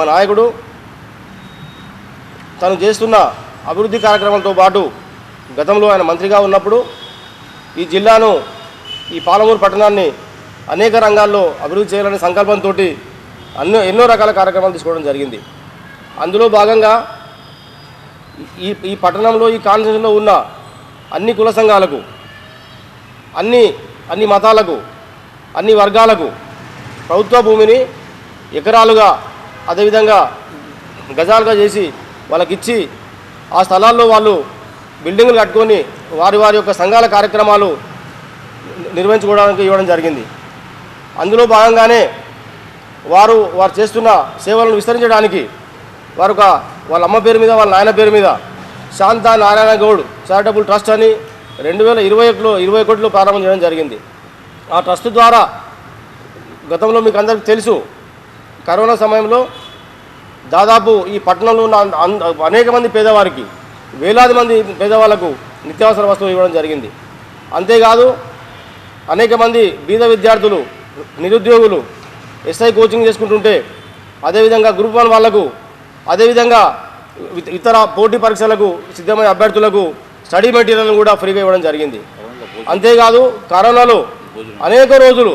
మా నాయకుడు తను చేస్తున్న అభివృద్ధి కార్యక్రమాలతో పాటు గతంలో ఆయన మంత్రిగా ఉన్నప్పుడు ఈ జిల్లాను ఈ పాలమూరు పట్టణాన్ని అనేక రంగాల్లో అభివృద్ధి చేయాలనే సంకల్పంతో అన్నో ఎన్నో రకాల కార్యక్రమాలు తీసుకోవడం జరిగింది. అందులో భాగంగా ఈ ఈ పట్టణంలో ఈ కాన్స్టిట్యూషన్లో ఉన్న అన్ని కుల సంఘాలకు అన్ని అన్ని మతాలకు అన్ని వర్గాలకు ప్రభుత్వ భూమిని ఎకరాలుగా అదేవిధంగా గజాలుగా చేసి వాళ్ళకి ఇచ్చి ఆ స్థలాల్లో వాళ్ళు బిల్డింగులు కట్టుకొని వారి వారి యొక్క సంఘాల కార్యక్రమాలు నిర్వహించుకోవడానికి ఇవ్వడం జరిగింది. అందులో భాగంగానే వారు వారు చేస్తున్న సేవలను విస్తరించడానికి వారు ఒక వాళ్ళ అమ్మ పేరు మీద వాళ్ళ నాయన పేరు మీద శాంత నారాయణ గౌడ్ చారిటబుల్ ట్రస్ట్ అని రెండు వేల ఇరవై ఒకటిలో ఇరవై ఒకటిలో ప్రారంభం చేయడం జరిగింది. ఆ ట్రస్ట్ ద్వారా గతంలో మీకు అందరికీ తెలుసు కరోనా సమయంలో దాదాపు ఈ పట్టణంలో ఉన్న అనేక మంది పేదవారికి వేలాది మంది పేదవాళ్ళకు నిత్యావసర వస్తువులు ఇవ్వడం జరిగింది. అంతేకాదు అనేక మంది బీద విద్యార్థులు నిరుద్యోగులు ఎస్ఐ కోచింగ్ చేసుకుంటుంటే అదేవిధంగా గ్రూప్ వన్ వాళ్ళకు అదేవిధంగా ఇతర పోటీ పరీక్షలకు సిద్ధమయ్యే అభ్యర్థులకు స్టడీ మెటీరియల్ కూడా ఫ్రీగా ఇవ్వడం జరిగింది. అంతేకాదు కరోనాలో అనేక రోజులు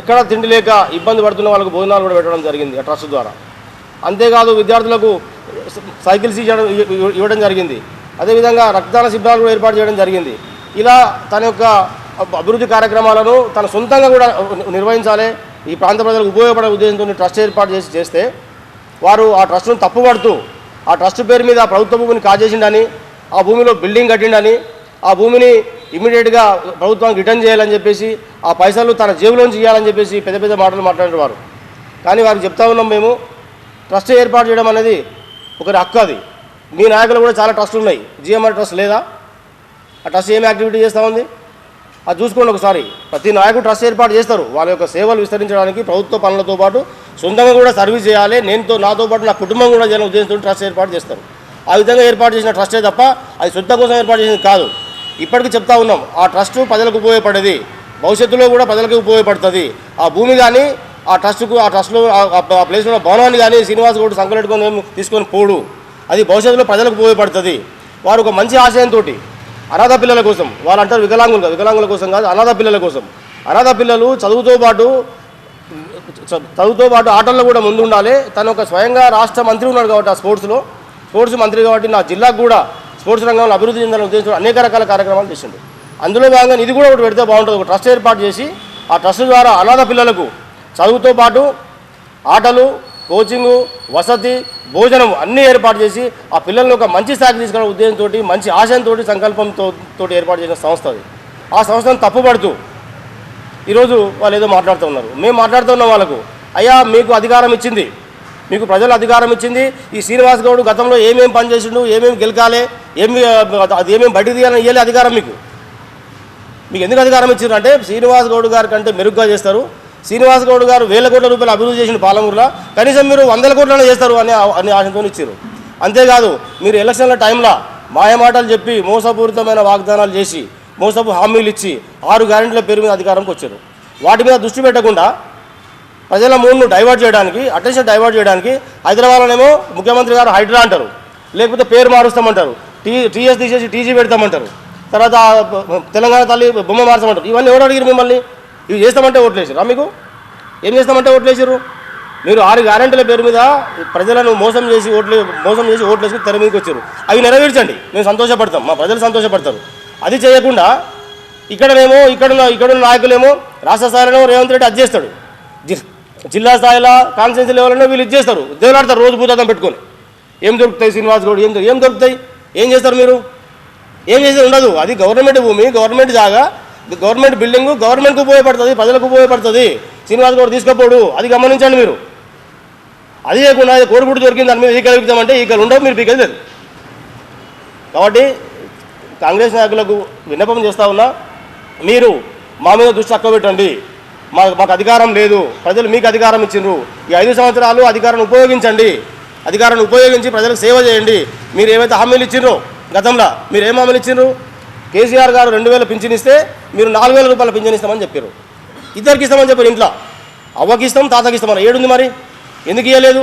ఎక్కడ తిండి లేక ఇబ్బంది పడుతున్న వాళ్ళకు భోజనాలు కూడా పెట్టడం జరిగింది ఆ ట్రస్ట్ ద్వారా. అంతేకాదు విద్యార్థులకు సైకిల్స్ ఇవ్వడం ఇవ్వడం జరిగింది. అదేవిధంగా రక్తదాన శిబిరాలు కూడా ఏర్పాటు చేయడం జరిగింది. ఇలా తన యొక్క అభివృద్ధి కార్యక్రమాలను తన సొంతంగా కూడా నిర్వహించాలి. ఈ ప్రాంత ప్రజలకు ఉపయోగపడే ఉద్దేశంతో ట్రస్ట్ ఏర్పాటు చేసి చేస్తే వారు ఆ ట్రస్ట్ను తప్పుపడుతూ ఆ ట్రస్ట్ పేరు మీద ప్రభుత్వ భూమిని కాజేసిండని ఆ భూమిలో బిల్డింగ్ కట్టిండని ఆ భూమిని ఇమీడియట్గా ప్రభుత్వానికి రిటర్న్ చేయాలని చెప్పేసి ఆ పైసలు తన జేబులోంచి ఇవ్వాలని చెప్పేసి పెద్ద పెద్ద మాటలు మాట్లాడేవారు. కానీ వారికి చెప్తా ఉన్నాం మేము ట్రస్ట్ ఏర్పాటు చేయడం అనేది ఒకరి హక్కు అది. మీ నాయకులు కూడా చాలా ట్రస్ట్లు ఉన్నాయి. జిఎంఆర్ ట్రస్ట్ లేదా? ఆ ట్రస్ట్ ఏం యాక్టివిటీ చేస్తూ ఉంది? అది చూసుకోండి ఒకసారి. ప్రతి నాయకుడు ట్రస్ట్ ఏర్పాటు చేస్తారు. వాళ్ళ యొక్క సేవలు విస్తరించడానికి ప్రభుత్వ పనులతో పాటు సొంతంగా కూడా సర్వీస్ చేయాలి. నేనుతో నాతో పాటు నా కుటుంబం కూడా జనం ఉద్దేశంతో ట్రస్ట్ ఏర్పాటు చేస్తారు. ఆ విధంగా ఏర్పాటు చేసిన ట్రస్టే తప్ప అది సొంత కోసం ఏర్పాటు చేసింది కాదు. ఇప్పటికీ చెప్తా ఉన్నాం ఆ ట్రస్ట్ ప్రజలకు ఉపయోగపడేది. భవిష్యత్తులో కూడా ప్రజలకు ఉపయోగపడుతుంది. ఆ భూమి కానీ ఆ ట్రస్ట్కు ఆ ట్రస్ట్లో ఆ- ప్లేస్లో ఉన్న భవనాన్ని కానీ శ్రీనివాస్ గౌడ్ సంకలెట్టుకొని తీసుకొని పోడు. అది భవిష్యత్తులో ప్రజలకు ఉపయోగపడుతుంది. వారు ఒక మంచి ఆశయంతో అనాథ పిల్లల కోసం వాళ్ళు అంటారు వికలాంగులు వికలాంగుల కోసం కాదు అనాథ పిల్లల కోసం. అనాథ పిల్లలు చదువుతో పాటు చదువుతో పాటు ఆటల్లో కూడా ముందు ఉండాలి తను ఒక స్వయంగా రాష్ట్ర మంత్రి ఉన్నాడు కాబట్టి ఆ స్పోర్ట్స్లో. స్పోర్ట్స్ మంత్రి కాబట్టి నా జిల్లాకు కూడా స్పోర్ట్స్ రంగంలో అభివృద్ధి చెందాలని ఉద్దేశంతో అనేక రకాల కార్యక్రమాలు చేసిండు. అందులో భాగంగా ఇది కూడా ఒకటి పెడితే బాగుంటుంది. ఒక ట్రస్ట్ ఏర్పాటు చేసి ఆ ట్రస్ట్ ద్వారా అనాథ పిల్లలకు చదువుతో పాటు ఆటలు కోచింగు వసతి భోజనం అన్నీ ఏర్పాటు చేసి ఆ పిల్లల్ని ఒక మంచి స్థాయికి తీసుకునే ఉద్దేశంతో మంచి ఆశయంతో సంకల్పంతో తోటి ఏర్పాటు చేసిన సంస్థ అది. ఆ సంస్థను తప్పుపడుతూ ఈరోజు వాళ్ళు ఏదో మాట్లాడుతూ ఉన్నారు. మేము మాట్లాడుతున్నాం వాళ్ళకు అయ్యా మీకు అధికారం ఇచ్చింది. మీకు ప్రజలు అధికారం ఇచ్చింది. ఈ శ్రీనివాస్ గౌడ్ గతంలో ఏమేమి పని చేసిండు ఏమేమి గెలకాలి ఏమి అది ఏమేమి బయట తీయాలని ఇవ్వాలి అధికారం మీకు. మీకు ఎందుకు అధికారం ఇచ్చారు అంటే శ్రీనివాస్ గౌడ్ గారి కంటే మెరుగ్గా చేస్తారు. శ్రీనివాస్ గౌడ్ గారు వేల కోట్ల రూపాయలు అభివృద్ధి చేసిన పాలమూరులో. కనీసం మీరు వందల కోట్లలో చేస్తారు అనే అనే ఆశతో ఇచ్చారు అంతేకాదు మీరు ఎలక్షన్ల టైంలో మాయమాటలు చెప్పి మోసపూరితమైన వాగ్దానాలు చేసి మోసపు హామీలు ఇచ్చి ఆరు గ్యారెంటీల పేరు మీద అధికారంకి వచ్చారు. వాటి మీద దృష్టి పెట్టకుండా ప్రజల మూడ్ను డైవర్ట్ చేయడానికి అటెన్షన్ డైవర్ట్ చేయడానికి హైదరాబాద్లోనేమో ముఖ్యమంత్రి గారు హైడ్రా అంటారు. లేకపోతే పేరు మారుస్తామంటారు. టీ టీఎస్ తీసేసి టీజీ పెడతామంటారు. తర్వాత తెలంగాణ తల్లి బొమ్మ మార్చమంటారు. ఇవన్నీ ఎవరు అడిగారు మిమ్మల్ని? ఇవి చేస్తామంటే ఓట్లేసారు మీకు? ఏం చేస్తామంటే ఓట్లేసారు మీరు ఆరు గ్యారెంటీల పేరు మీద ప్రజలను మోసం చేసి ఓట్లు మోసం చేసి ఓట్లు వేసి తెర మీదకి వచ్చారు. అవి నెరవేర్చండి. మేము సంతోషపడతాం. మా ప్రజలు సంతోషపడతారు. అది చేయకుండా ఇక్కడనేమో ఇక్కడున్న ఇక్కడున్న నాయకులేమో రాష్ట్ర స్థాయిలో రేవంత్ రెడ్డి అది చేస్తాడు. జి- జిల్లా స్థాయిలో కాన్స్టిట్యూన్సీ లెవెల్లో వీళ్ళు ఇచ్చేస్తారు. దేవులాడతారు రోజు భూతాతం పెట్టుకొని. ఏం దొరుకుతాయి శ్రీనివాస్ గౌడ్? ఏం ఏం దొరుకుతాయి? ఏం చేస్తారు మీరు? ఏం చేసేది ఉండదు. అది గవర్నమెంట్ భూమి గవర్నమెంట్ జాగా. గవర్నమెంట్ బిల్డింగ్ గవర్నమెంట్కి ఉపయోగపడుతుంది ప్రజలకు ఉపయోగపడుతుంది. శ్రీనివాస్ గౌడ్ తీసుకపోడు. అది గమనించండి మీరు. అది లేకుండా అది కోడిగుడ్డు దొరికింది దాని మీద ఈకలు ఎగుతామంటే ఈకలు ఉండవు మీరు పీకలు లేదు. కాబట్టి కాంగ్రెస్ నాయకులకు విన్నపం చేస్తా ఉన్నా మీరు మా మీద దృష్టి తక్కువ పెట్టండి. మాకు అధికారం లేదు. ప్రజలు మీకు అధికారం ఇచ్చిండ్రు. ఈ ఐదు సంవత్సరాలు అధికారాన్ని ఉపయోగించండి. అధికారాన్ని ఉపయోగించి ప్రజలకు సేవ చేయండి. మీరు ఏవైతే హామీలు ఇచ్చిండ్రో గతంలో మీరు ఏం హామీలు ఇచ్చిండ్రు? కేసీఆర్ గారు రెండు వేల పింఛన్ ఇస్తే మీరు నాలుగు వేల రూపాయల పింఛన్ ఇస్తామని చెప్పారు. ఇద్దరికి ఇస్తామని చెప్పారు ఇంట్లో. అవ్వకి ఇస్తాం తాతకి ఇస్తామని ఏడుంది మరి? ఎందుకు ఇవ్వలేదు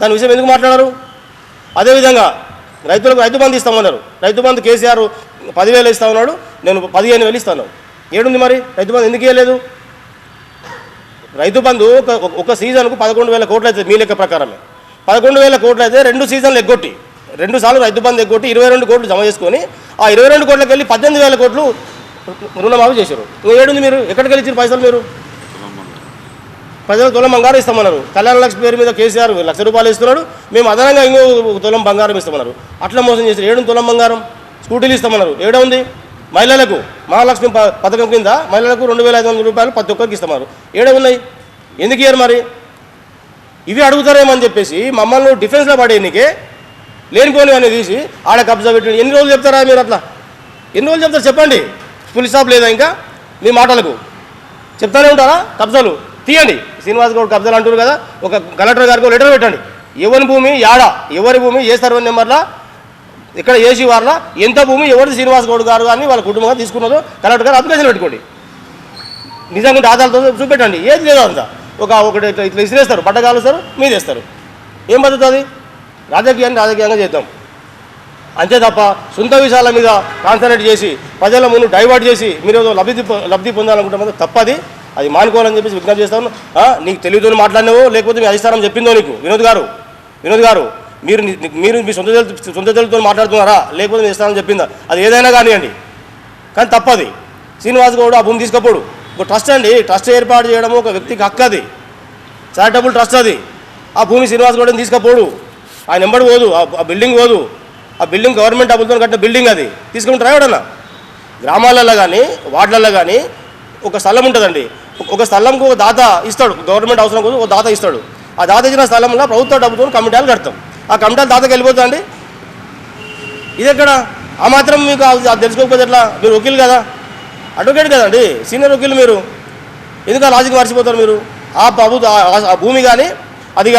దాని విషయం ఎందుకు మాట్లాడరు? అదేవిధంగా రైతులకు రైతు బంధు ఇస్తామన్నారు రైతు బంధు కేసీఆర్ పదివేలు ఇస్తా ఉన్నాడు. నేను పదిహేను వేలు ఇస్తాను ఏడుంది మరి? రైతు బంధు ఎందుకు ఇవ్వలేదు రైతు బంధు ఒక ఒక సీజన్కు పదకొండు వేల కోట్లు అవుతుంది మీ లెక్క ప్రకారమే. పదకొండు వేల కోట్లు అయితే రెండు సీజన్లు ఎగ్గొట్టి రెండు సార్లు రైతు బంధు ఎగ్గొట్టి ఇరవై రెండు కోట్లు జమ చేసుకొని ఆ ఇరవై రెండు కోట్లకి వెళ్ళి పద్దెనిమిది వేల కోట్లు రుణమాఫీ చేశారు. ఇంకా ఏడుంది మీరు? ఎక్కడికి వెళ్ళి పైసలు మీరు? ప్రజలు తులం బంగారం ఇస్తామన్నారు. కళ్యాణ లక్ష్మి పేరు మీద కేసీఆర్ లక్ష రూపాయలు ఇస్తున్నాడు. మేము అదనంగా ఇంకో తులం బంగారం ఇస్తామన్నారు. అట్లా మోసం చేశారు. ఏడు తులం బంగారం? స్కూటీలు ఇస్తామన్నారు. ఏడా ఉంది? మహిళలకు మహాలక్ష్మి ప- పథకం కింద మహిళలకు రెండు వేల ఐదు వందల రూపాయలు ప్రతి ఒక్కరికి ఇస్తున్నారు ఏడే ఉన్నాయి? ఎందుకు ఇయ్యారు మరి? ఇవి అడుగుతారేమని చెప్పేసి మమ్మల్ని డిఫెన్స్లో పడేయనికే లేనిపోని అని తీసి ఆడ కబ్జా పెట్టి ఎన్ని రోజులు చెప్తారా మీరు అట్లా? ఎన్ని రోజులు చెప్తారు చెప్పండి. పులి స్టాప్ లేదా ఇంకా? మీ మాటలకు. చెప్తానే ఉంటారా కబ్జాలు? తీయండి. శ్రీనివాస్ గౌడ్ కబ్జాలు అంటారు కదా. ఒక కలెక్టర్ గారికి ఒక లెటర్ పెట్టండి. ఎవరి భూమి? యాడ? ఎవరి భూమి? ఏ సర్వే నెంబర్లా? ఇక్కడ ఏసీ వారిలో ఎంత భూమి ఎవరిది శ్రీనివాస్ గౌడ్ గారు కానీ వాళ్ళ కుటుంబంగా తీసుకున్నదో కలెక్టర్ గారు అప్లికేషన్ పెట్టుకోండి నిజంగా ఆధారాలతో చూపెట్టండి. ఏది లేదు అంత. ఒక ఒకటి ఇట్లా ఇట్లా ఇసిరేస్తారు బట్ట కాలుస్తారు మీద వేస్తారు ఏం పద్ధతి రాజకీయాన్ని రాజకీయంగా చేద్దాం. అంతే తప్ప సొంత విషయాల మీద కాన్సన్ట్రేట్ చేసి ప్రజల ముందు డైవర్ట్ చేసి మీరు ఏదో లబ్ధి లబ్ధి పొందాలనుకుంటే తప్పది. అది మానుకోవాలని చెప్పేసి విజ్ఞప్తి చేస్తాను నీకు తెలివితో మాట్లాడినావో లేకపోతే మీ అధిష్టానం చెప్పిందో నీకు. వినోద్ గారు వినోద్ గారు మీరు మీరు మీ సొంత సొంత తెలుగుతో మాట్లాడుతున్నారా? లేకపోతే మీ ఇస్తానని చెప్పిందా? అది ఏదైనా కానివ్వండి. కానీ తప్పది. శ్రీనివాస్ గౌడ్ ఆ భూమి తీసుకపోడు. ఒక ట్రస్ట్ అండి. ట్రస్ట్ ఏర్పాటు చేయడం ఒక వ్యక్తికి హక్కు అది. చారిటబుల్ ట్రస్ట్ అది. ఆ భూమి శ్రీనివాస్ గౌడ్ని తీసుకపోడు. ఆయన నెంబర్ పోదు. ఆ బిల్డింగ్ పోదు. ఆ బిల్డింగ్ గవర్నమెంట్ డబ్బులతో కట్టిన బిల్డింగ్ అది. తీసుకుంటారా ఎవడన్నా గ్రామాలలో కానీ వార్డులలో కానీ ఒక స్థలం ఉంటుందండి. ఒక- స్థలంకు ఒక దాత ఇస్తాడు. గవర్నమెంట్ అవసరం కోసం ఒక దాత ఇస్తాడు. ఆ దాత ఇచ్చిన స్థలంలో ప్రభుత్వ డబ్బుతో కమిటీలు కడతాం. ఆ కమిటాలు దాతకి వెళ్ళిపోతా అండి? ఇది ఎక్కడ ఆ మాత్రం మీకు అది తెలుసుకోకపోతే ఎట్లా? మీరు వకీలు కదా? అడ్వకేట్ కదండి సీనియర్ వకీలు మీరు. ఎందుకు ఆ లాజిక్ మర్చిపోతారు మీరు? ఆ ప్రభుత్వ ఆ భూమి కానీ అది